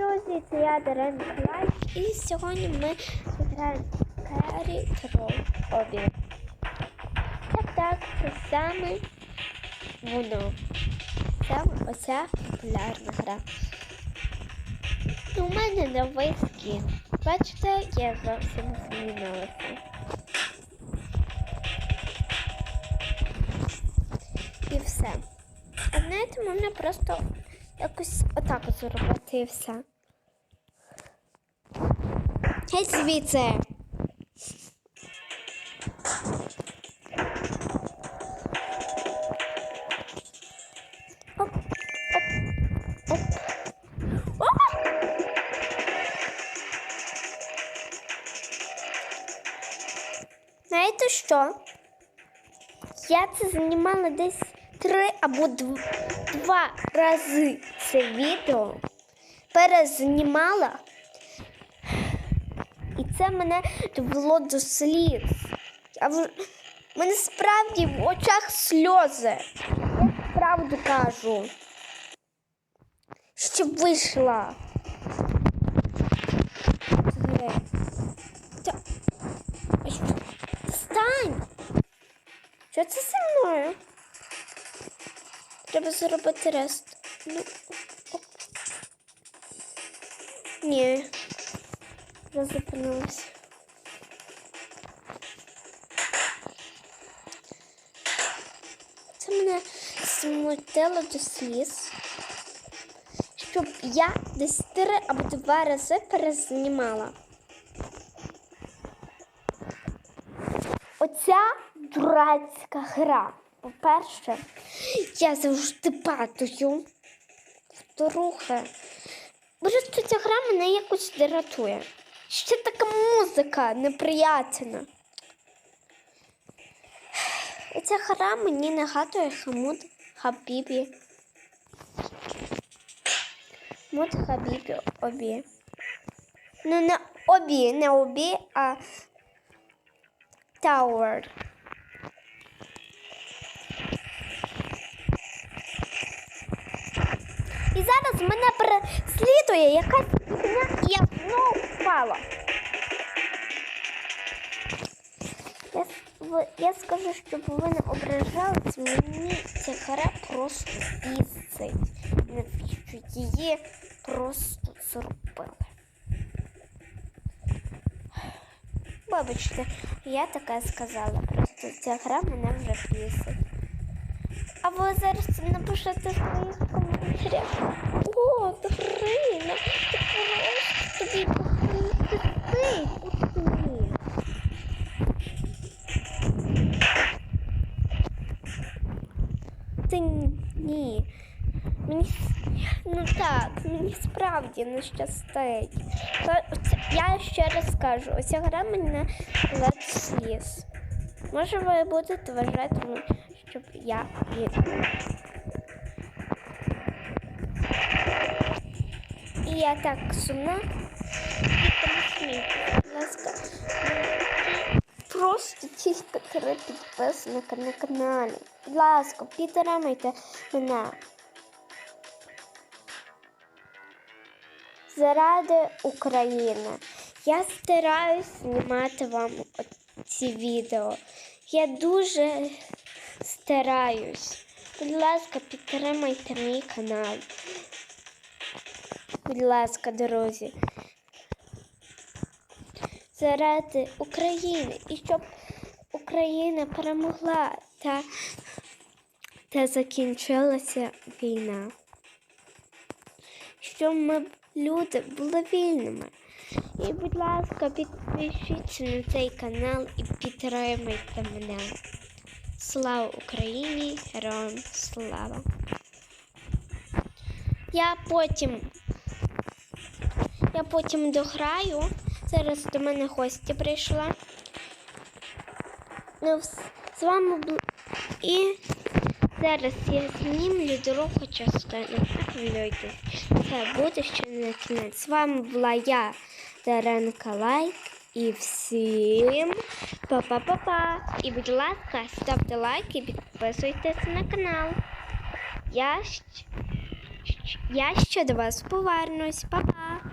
друзі, це я Дарина Миколай. І сьогодні ми граємо Carry Troll обі. Так, так, це саме воно. Саме оця популярна гра. У мене новий скін. Бачите, я зовсім змінилася. І все. А знаєте, можна просто якось отак от зробити і все. Геть звідси. Оп, оп! Знаєте що? Я це знімала десь три або два рази це відео. Перезнімала. І це мене довело до сліз. А в в мене справді в очах сльози. Я правду кажу. Щоб вийшла. Треба зробити рест. Ну, оп. Ні. Я зупинилась. Це мене смутило до сліз. Щоб я десь три або два рази перезнімала. Оця дурацька гра. По-перше, я завжди падаю. По-друге, просто ця гра мене якось дратує. Ще така музика неприятна. І ця гра мені нагадує Хамуд Хабібі. Муд Хабібі обі. Ну, не обі, не обі, а Tower. І мене переслідує якась фігня, і я знову впала. Я, я скажу, щоб ви не ображались, мені ця гра просто бісить. Навіщо її просто зробили. Вибачте, я таке сказала. Просто ця гра мене вже бісить. А ви зараз напишете в своїх коментарях. Та ні. Мені ну так, мені справді не щастить. Я ще раз кажу, оця гра мене сліз. Може, ви будете вважати, щоб я відповіла. І я так сумна, будь ласка. Просто тільки три підписника на каналі. Будь ласка, підтримайте мене. Заради України. Я стараюсь знімати вам ці відео. Я дуже стараюсь. Будь ласка, підтримайте мій канал. Будь ласка, друзі. Заради України і щоб Україна перемогла та, та закінчилася війна. Щоб ми люди були вільними. І, будь ласка, підпишіться на цей канал і підтримайте мене. Слава Україні! Героям слава! Я потім я потім дограю. Зараз до мене гості прийшла. Ну, з вами бу... і зараз я знімлю другу частину. Хвилюйтесь. Це буде ще не кінець. З вами була я, Даренка Лайк. І всім па-па-па-па. І, будь ласка, ставте лайк і підписуйтесь на канал. Я щ- Я ще до вас повернусь. Па-па!